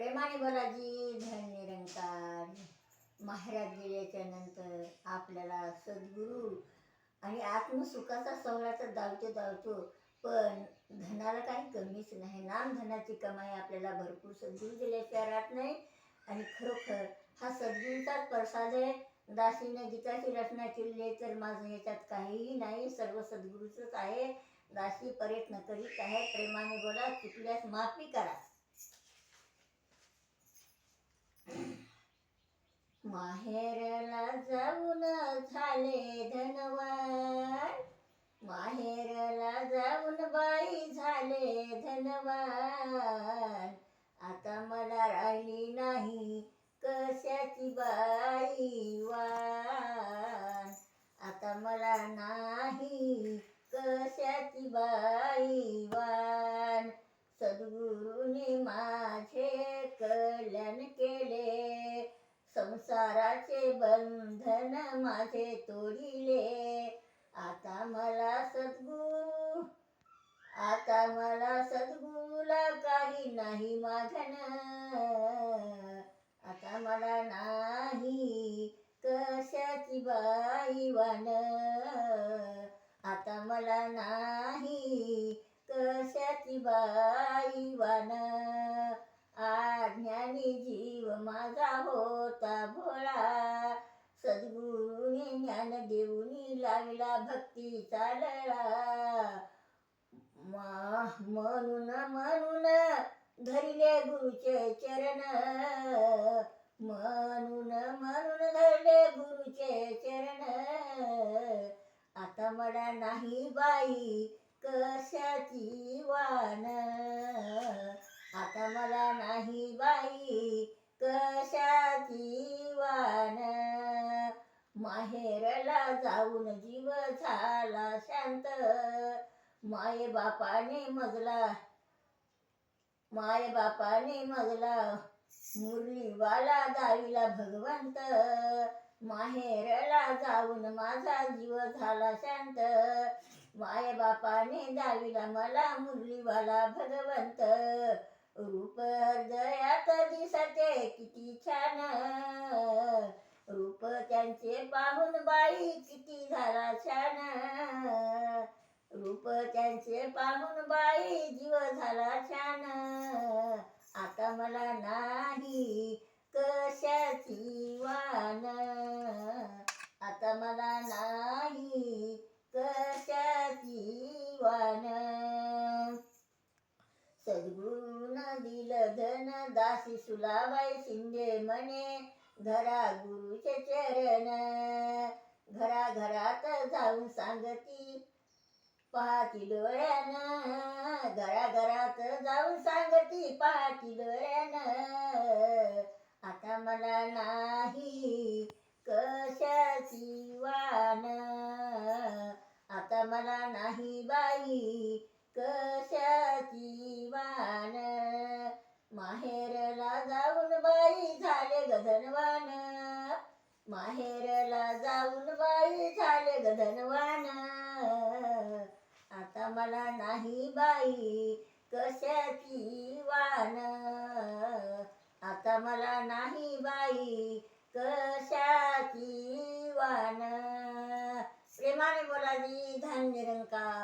प्रेमाने बोलाजी धन निरंकार. माहेरात गेल्याच्यानंतर आपल्याला सद्गुरू आणि आत्मसुखाचा सोहळा तर धावतो धावतो पण धनाला काही कमीच नाही. नाम धनाची कमाई आपल्याला भरपूर सद्गुरू दिल्याशिवाय राहत नाही. आणि खरोखर हा सद्गुरूचाच प्रसाद आहे. दासीने गीताची रचना केली आहे तर माझं याच्यात काहीही नाही. सर्व सद्गुरूचंच आहे. दासी प्रयत्न करीत आहे. प्रेमाने बोला चुकल्यास माफी करा. माहेरला जाऊन झाले धनवान. माहेरला जाऊन बाई झाले धनवान. आता मला राहिली नाही कशाची बाई वान. आता मला ना संसाराचे बंधन माझे तोडिले. आता मला सद्गुरू आता मला सद्गुरूला काही नाही मागण. आता मला नाही कशाची बाई वान आता मला नाही कशाची बाई वान ज्ञान देऊनी लावला भक्ती चालला म्हणून म्हणून धरले गुरुचे चरण. म्हणून म्हणून धरले गुरुचे चरण. आता मला नाही बाई कशाची वान. आता मला नाही बाई माहेरला जाऊन जीव झाला शांत. माये बापाने मजला माय बापाने मजला मुरलीवाला दावीला भगवंत. माहेरला जाऊन माझा जीव झाला शांत. माय बापाने दावीला मला मुरलीवाला भगवंत. रूप हृदयात दिसते किती छान. रूप त्यांचे पाहून बाई किती झाला छान. रूप त्यांचे पाहून बाई जीव झाला छान. आता मला नाही कशाची वान. आता मला नाही कशाची वान. सद्गुरुन दिलं धन दासी सुलाबाई शिंदे म्हणे घरा गुरुचे चरण. घरा घरात जाऊन सांगती पाहती डोळ्यानं घरा घरात जाऊन सांगती पाहती डोळ्यानं आता मला नाही कशाची वान. आता मला नाही बाई कशाची वान माहेरला जाऊन बाई झाले गधनवान माहेरला जाऊन बाई झाले गधनवान आता मला नाही बाई कशाची वान? आता मला नाही बाई कशाची वान? प्रेमाने बोलाजी धन निरंकार.